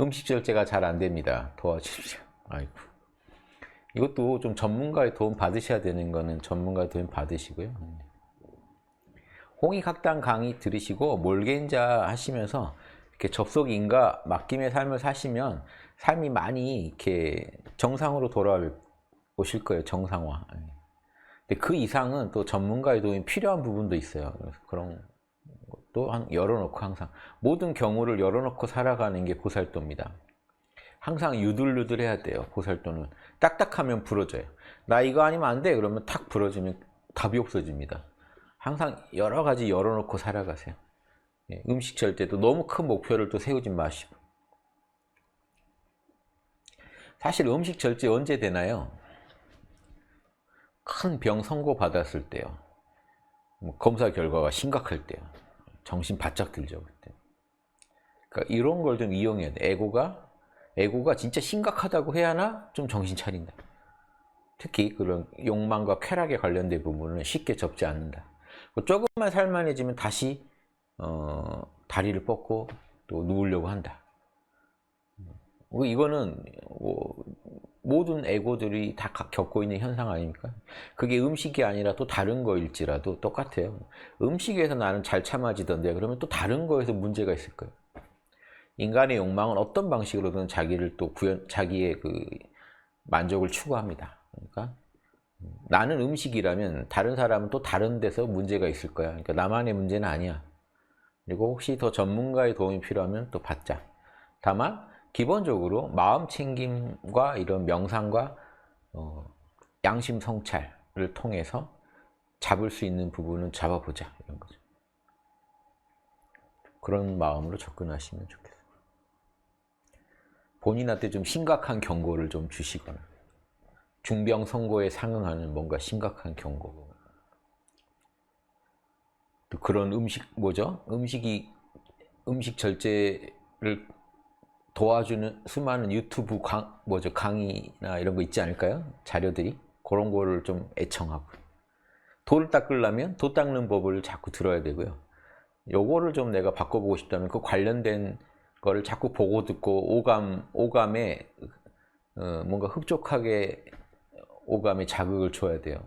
음식 절제가 잘 안 됩니다. 도와주십시오. 아이고. 이것도 좀 전문가의 도움 받으셔야 되는 거는 전문가의 도움 받으시고요. 홍익학당 강의 들으시고 몰개인자 하시면서 이렇게 접속인과 맡김의 삶을 사시면 삶이 많이 이렇게 정상으로 돌아오실 거예요. 정상화. 근데 그 이상은 또 전문가의 도움이 필요한 부분도 있어요. 그래서 그런 한 열어놓고 항상 모든 경우를 열어놓고 살아가는 게 보살도입니다. 항상 유들유들해야 돼요. 보살도는 딱딱하면 부러져요. 나 이거 아니면 안 돼. 그러면 탁 부러지면 답이 없어집니다. 항상 여러 가지 열어놓고 살아가세요. 예, 음식 절제도 너무 큰 목표를 또 세우지 마시고. 사실 음식 절제 언제 되나요? 큰 병 선고 받았을 때요. 뭐 검사 결과가 심각할 때요. 정신 바짝 들죠 그때. 그러니까 이런 걸 좀 이용해야 돼. 에고가 에고가 진짜 심각하다고 해야 하나 좀 정신 차린다. 특히 그런 욕망과 쾌락에 관련된 부분은 쉽게 접지 않는다. 그 조금만 살만해지면 다시 어, 다리를 뻗고 또 누우려고 한다. 뭐 이거는 뭐 모든 에고들이 다 가- 겪고 있는 현상 아닙니까? 그게 음식이 아니라 또 다른 거일지라도 똑같아요. 음식에서 나는 잘 참아지던데 그러면 또 다른 거에서 문제가 있을 거예요. 인간의 욕망은 어떤 방식으로든 자기를 또 구현, 자기의 그 만족을 추구합니다. 그러니까 나는 음식이라면 다른 사람은 또 다른 데서 문제가 있을 거야. 그러니까 나만의 문제는 아니야. 그리고 혹시 더 전문가의 도움이 필요하면 또 받자. 다만 기본적으로 마음 챙김과 이런 명상과 어, 양심 성찰을 통해서 잡을 수 있는 부분은 잡아보자 이런 거죠. 그런 마음으로 접근하시면 좋겠어요. 본인한테 좀 심각한 경고를 좀 주시거나 중병 선고에 상응하는 뭔가 심각한 경고. 또 그런 음식 뭐죠? 음식이 음식 절제를 도와주는 수많은 유튜브 강 뭐죠 강의나 이런 거 있지 않을까요? 자료들이 그런 거를 좀 애청하고 돌을 닦으려면 도 닦는 법을 자꾸 들어야 되고요. 요거를 좀 내가 바꿔보고 싶다면 그 관련된 거를 자꾸 보고 듣고 오감 오감에 어, 뭔가 흡족하게 오감에 자극을 줘야 돼요.